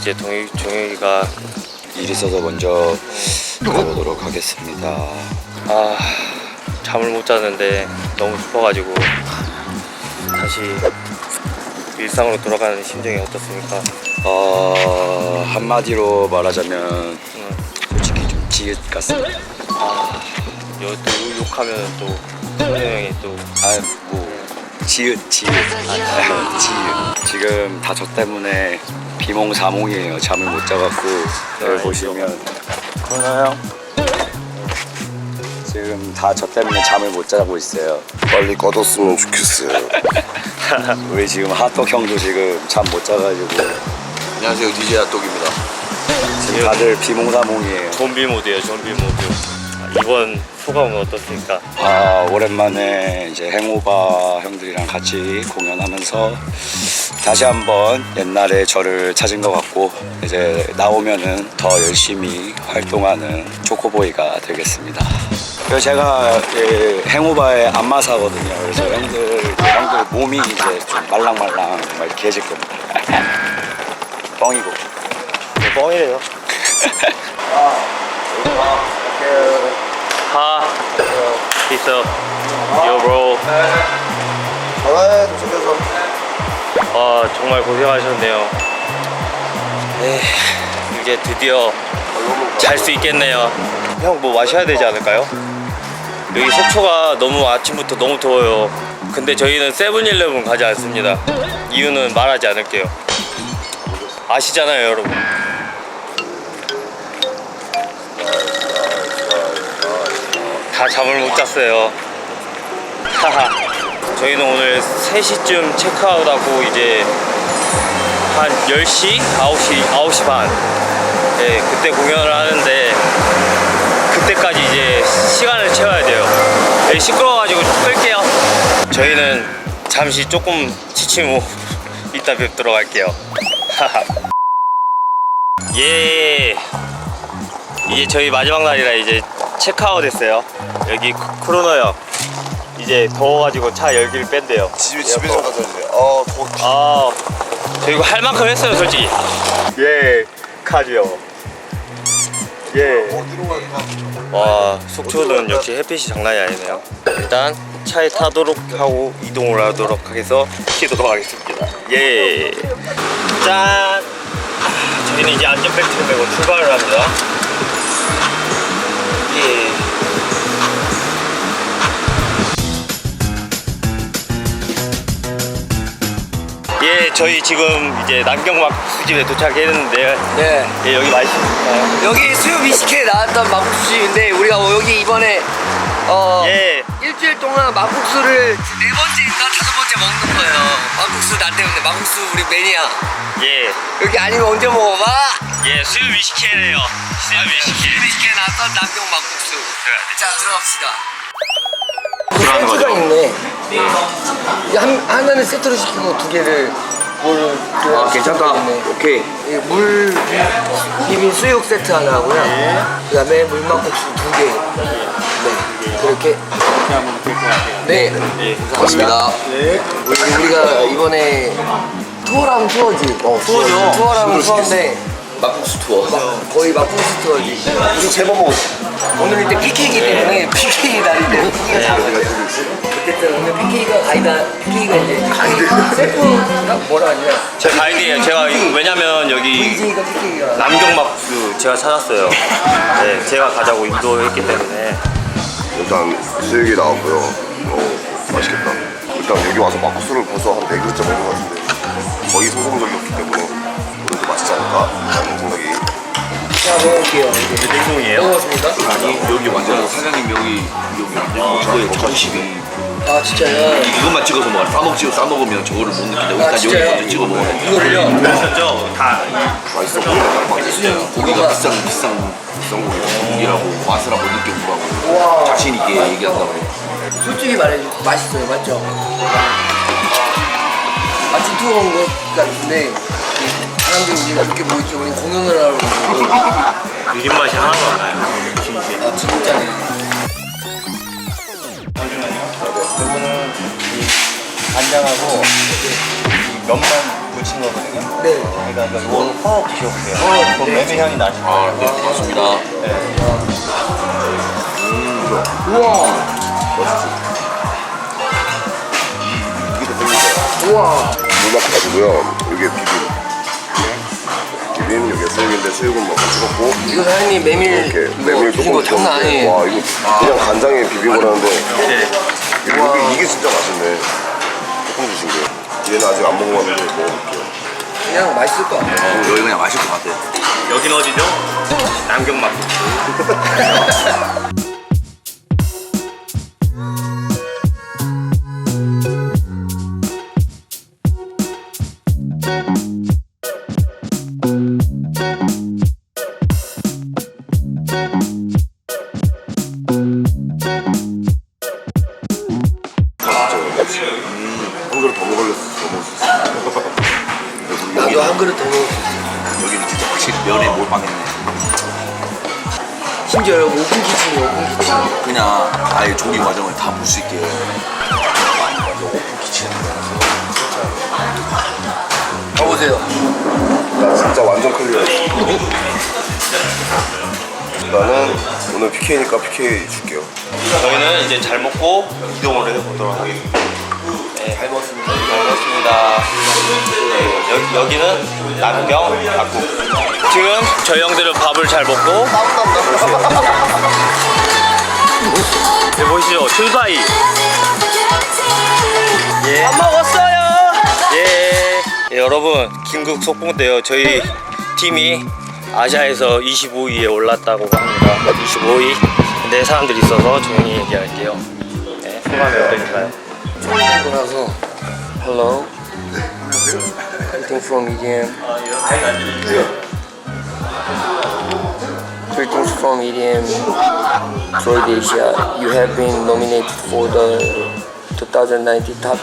이제 동희 종혁이가 일 있어서 먼저 가보도록 하겠습니다. 아 잠을 못 잤는데 너무 슬퍼가지고 다시 일상으로 돌아가는 심정이 어떻습니까? 어, 한마디로 말하자면 응. 솔직히 좀 지읒 같습니다. 아 여기 또 욕하면 또 형이 또 아유, 뭐 지읒, 지읒, 아, 지읒. 지금 다 저 때문에 비몽사몽이에요. 잠을 못 자갖고 여기 네, 보시면 그러나요? 지금 다 저 때문에 잠을 못 자고 있어요. 빨리 꺼졌으면 좋겠어요. 우리 지금 핫도그 형도 지금 잠 못 자가지고 안녕하세요, DJ 핫도그입니다. 지금 다들 비몽사몽이에요. 좀비 모드예요 좀비 모드 아, 이번 소감은 어떻습니까? 아 오랜만에 이제 행오바 형들이랑 같이 공연하면서 다시 한번 옛날에 저를 찾은 것 같고 이제 나오면은 더 열심히 활동하는 초코보이가 되겠습니다. 그리고 제가 이 행오바의 안마사거든요. 그래서 형들 형들 몸이 이제 좀 말랑말랑 정말 개새끼입니다. 뻥이고. 뻥이래요 하 있어 요 브로 전화해 챙겨서. 아 정말 고생하셨네요. 에이, 이제 드디어 잘 수 있겠네요. 형 뭐 마셔야 되지 않을까요? 여기 속초가 너무 아침부터 너무 더워요. 근데 저희는 세븐일레븐 가지 않습니다. 이유는 말하지 않을게요. 아시잖아요 여러분. 다 잠을 못 잤어요 저희는 오늘 3시쯤 체크아웃하고 이제 한 10시? 9시, 9시 반. 네, 그때 공연을 하는데 그때까지 이제 시간을 채워야 돼요. 네, 시끄러워가지고 좀 끌게요. 저희는 잠시 조금 지침 후 이따 뵙도록 할게요. 예. 이제 저희 마지막 날이라 이제 체크아웃 했어요. 여기 크로너역 이제 더워가지고 차 열기를 뺀대요 집에, 집에 좀 가자, 이제. 아, 더워. 아, 저 이거 할 만큼 했어요, 솔직히. 예, 카디오. 예. 어디로 갈까? 와, 속초는 역시 햇빛이 장난이 아니네요. 일단 차에 타도록 하고 이동을 하도록 하겠어 키도록 하겠습니다. 예. 짠. 아, 저희는 이제 안전벨트를 메고 출발을 합니다. 저희 지금 이제 남경막 수집에 도착했는데 네. 예, 여기 맛있을까요? 여기 수육 20회 나왔던 막국수집인데 우리가 여기 이번에 어 예. 일주일 동안 막국수를 네 번째인가 다섯 번째 먹는 거예요. 막국수 나 때문에 막국수 우리 매니아. 예. 여기 아니면 언제 먹어봐? 예, 수육 위시케래요. 수육 위시케. 20회 나왔던 남경 막국수. 자 들어갑시다. 세트가 있네. 한 하나는 세트로 시키고 두 개를 뭘 또. 아, 괜찮다. 오케이. 이물 비빔 수육 세트 하나 하고요. 그다음에 물막국수 두 개. 네. 그렇게. 네. 예. 감사합니다. 우리, 우리가 이번에 투어라면 투어지. 어, 투어죠. 투어라면 투어인데 막국수 투어. 막- 거의 막국수 투어지. 우리 세번 먹었어. 오늘 이때 PK이기 때문에 PK 날인데 PK가 잘어 쨌든 오늘 PK가 가이다 PK가 이제 가이드 셀프가 뭐라 하냐 제 가이드예요. 제가 이- 왜냐면 여기 PK가 남경막수 제가 찾았어요. 네, 제가 가자고 인도했기 때문에. 일단 수육이 나왔고요. 어, 맛있겠다. 일단 여기 와서 막국수를 벌써 한 4그릇째 먹은 것 같은데 거의 성공적이 없기 때문에 오늘도 맛있지 않을까 하는 생각이 자 먹을게요 이제 냉동이에요? 먹었습니까? 아니 여기 완전 사장님 여기 여기 완전 이거에 전식이 아 진짜요? 이것만 찍어서 먹어 싸먹지 싸먹으면 저거를 못 느낀다 아, 일단 여기 진짜요? 먼저 찍어 먹어야 돼 이거를요? 그랬었죠? 다. 맛있어. 고기가 비싼 비싼 비싼 고기 고기라고 맛을 한번 느껴보라고 우와 자신 있게 얘기한다고 해 솔직히 말해줘 맛있어요 맞죠? 아침 투어 온것 같은데 사람들이 우리가 이렇게 모였죠 우리 공연을 하러 온 거고 비린 맛이 하나도 안 나요. 진짜. 아 진짜네 간장하고 이 면만 묻힌 거거든요. 네. 그러니까 이거 퍼 드셔보세요. 어, 그럼 네. 메밀 향이 나시고. 아, 네, 고맙습니다. 우와. 이게 대표입니다. 우와. 물만큼 가지고요. 이게 비빔. 비빔 여기 수육인데 수육은 뭐 같이 먹고 이거 사장님 메밀 이렇게 이거 메밀 조금 장난 넣었는데 아니에요. 와 이거 그냥 간장에 비비고 그러는데 네. 이게, 이게, 이게 진짜 맛있네. 조금 주신 게. 얘는 아직 안 먹어봤는데 먹어볼게요. 그냥 맛있을 것 같아요. 어, 여기 그냥 맛있을 것 같아. 여긴 어디죠? 남경 막. 한 그릇 더 먹으려서 더 먹을 수 있어. 나도 한 그릇 더 먹을 수 있어요. 여기는 진짜 확실히 면에 몰빵했네. 심지어 오픈 키친이 오픈 키친. 그냥 아예 조리 과정을 다 볼 수 있게. 가보세요. 나 진짜 완전 클리어. 나는 오늘 PK니까 PK 줄게요. 저희는 이제 잘 먹고 이동을 해보도록 하겠습니다. 네, 잘 먹었습니다. 잘 먹었습니다. 네, 여기, 여기는 남경 박국. 지금 저희 형들은 밥을 잘 먹고. 네, 보시죠. 출사이. 예. 밥 먹었어요. 예. 예, 여러분, 긴급 속보인데요. 저희 팀이 아시아에서 25위에 올랐다고 합니다. 25위. 근데 사람들이 있어서 조용히 얘기할게요. 네, 소감이 어떠신가요? 처음 본 거라서. Hello. Greeting from EDM. Greetings from EDM Croatia. You have been nominated for the 2019 top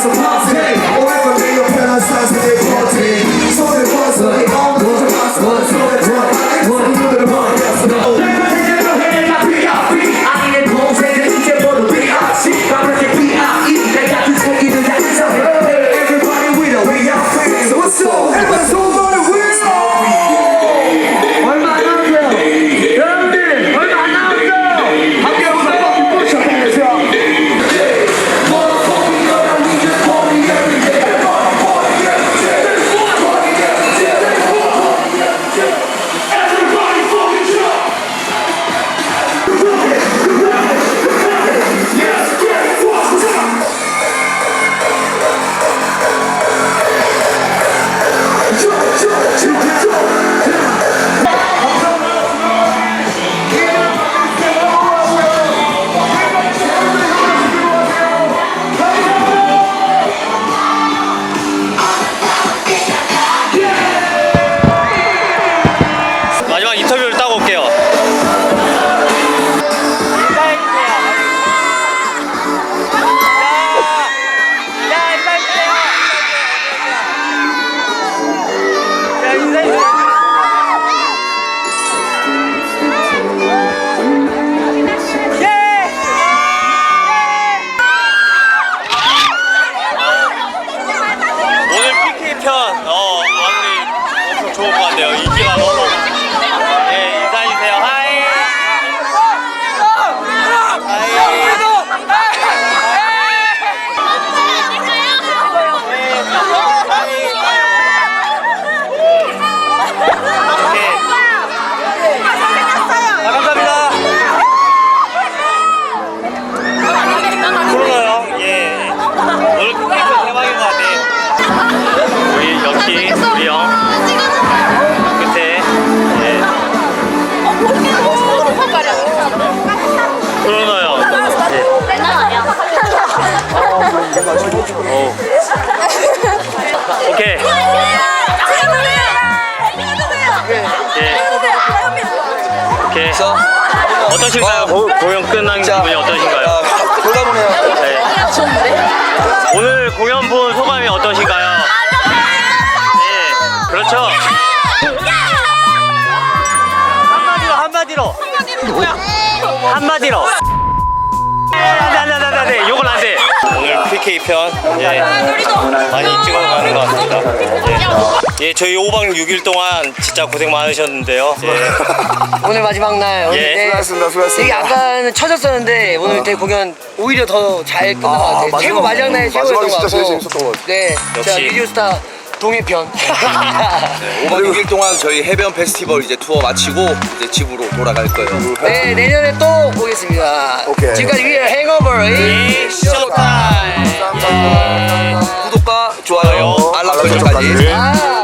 수에 어떠신가요? 고, 공연 끝난 기분이 어떠신가요? 돌아보네요. 네. 오늘 공연 본 소감이 어떠신가요? 예. 그렇죠. 한마디로 한마디로 한마디로 안돼 안돼 안돼 안돼 안돼 오늘 PK 편 예. 많이 찍어가는 것 같습니다 예. 예 저희 5박 6일 동안 진짜 고생 많으셨는데요 예. 오늘 마지막 날 오늘 예. 네, 수고하셨습니다, 수고하셨습니다. 되게 아까는 쳐졌었는데 오늘 대 공연 오히려 더 잘 끝난 것 같아요. 마지막- 최고 마지막 날 최고였던 것 같고. 진짜 재밌었던 것 같아요. 네, 역시. 자 리뷰스타 동해편. 5박 6일 동안 저희 해변 페스티벌 이제 투어 마치고 이제 집으로 돌아갈 거예요. 네 내년에 또 보겠습니다. 오케이. 지금까지 위에 행어버 예, 쇼타임 구독과 좋아요, 알람 설정까지. 아.